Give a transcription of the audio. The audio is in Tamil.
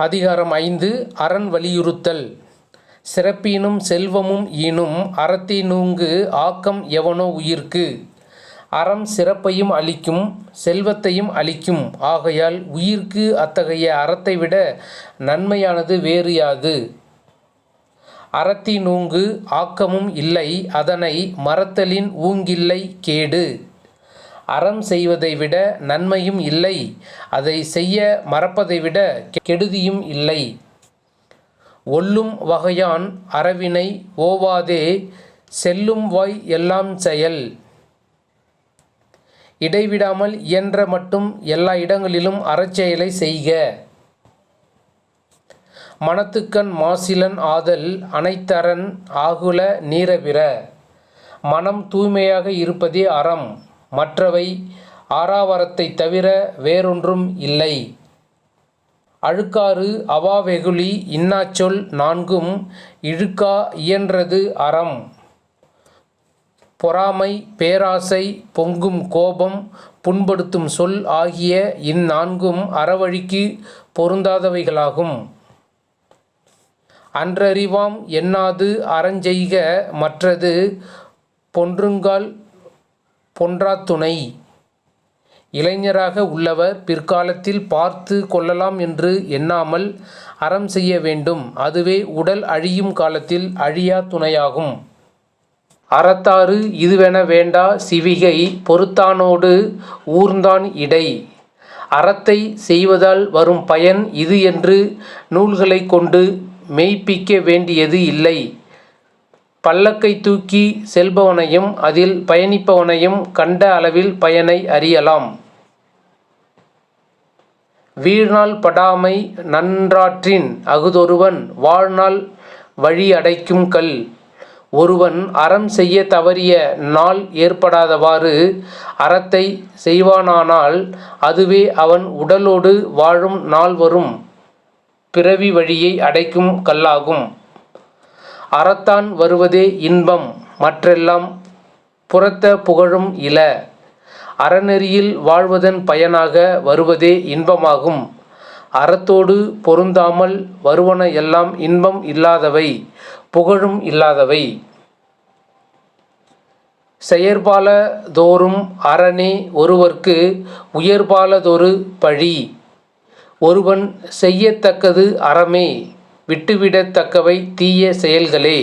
அதிகாரம் ஐந்து அரண் வலியுறுத்தல். சிறப்பினும் செல்வமும் ஈனும் அறத்தினூங்கு ஆக்கம் எவனோ உயிர்க்கு. அறம் சிறப்பையும் அளிக்கும் செல்வத்தையும் அளிக்கும். ஆகையால் உயிர்க்கு அத்தகைய அறத்தை விட நன்மையானது வேறு யாது? அறத்தினூங்கு ஆக்கமும் இல்லை அதனை மறத்தலின் ஊங்கில்லை கேடு. அறம் செய்வதை விட நன்மையும் இல்லை. அதை செய்ய மறப்பதை விட கெடுதியும் இல்லை. ஒல்லும் வகையான் அறவினை ஓவாதே செல்லும் வாய் எல்லாம் செயல். இடைவிடாமல் இயன்ற மட்டும் எல்லா இடங்களிலும் அறச்செயலை செய்க. மனத்துக்கண் மாசிலன் ஆதல் அனைத்தரன் ஆகுல நீரபிற. மனம் தூய்மையாக இருப்பதே அறம். மற்றவை ஆறாவரத்தை தவிர வேறொன்றும் இல்லை. அழுக்காறு அவாவெகுளி இன்னாச்சொல் நான்கும் இழுக்கா இயன்றது அறம். பொறாமை பேராசை பொங்கும் கோபம் புண்படுத்தும் சொல் ஆகிய இந்நான்கும் அறவழிக்கு பொருந்தாதவைகளாகும். அன்றறிவாம் எண்ணாது அறஞ்செய்க மற்றது பொன்றுங்கால் பொன்றாத்துணை. இளைஞராக உள்ளவர் பிற்காலத்தில் பார்த்து கொள்ளலாம் என்று எண்ணாமல் அறம் செய்ய வேண்டும். அதுவே உடல் அழியும் காலத்தில் அழியா துணையாகும். அறத்தாறு இதுவென வேண்டா சிவிகை பொறுத்தானோடு ஊர்ந்தான் இடை. அறத்தை செய்வதால் வரும் பயன் இது என்று நூல்களைக் கொண்டு மெய்ப்பிக்க வேண்டியது இல்லை. பல்லக்கை தூக்கி செல்பவனையும் அதில் பயணிப்பவனையும் கண்ட அளவில் பயனை அறியலாம். வீழ்நாள் படாமை நன்றாற்றின் அகுதொருவன் வாழ்நாள் வழி அடைக்கும் கல். ஒருவன் அறம் செய்ய தவறிய நாள் ஏற்படாதவாறு அறத்தை செய்வானானால் அதுவே அவன் உடலோடு வாழும் நாள் வரும் பிறவி வழியை அடைக்கும் கல்லாகும். அறத்தான் வருவதே இன்பம் மற்றெல்லாம் புறத்த புகழும் இல. அறநெறியில் வாழ்வதன் பயனாக வருவதே இன்பமாகும். அறத்தோடு பொருந்தாமல் வருவன எல்லாம் இன்பம் இல்லாதவை புகழும் இல்லாதவை. செயற்பாலதோறும் அறனே ஒருவர்க்கு உயர்பாலதொரு பழி. ஒருவன் செய்யத்தக்கது அறமே. விட்டுவிடத்தக்கவை தீய செயல்களே.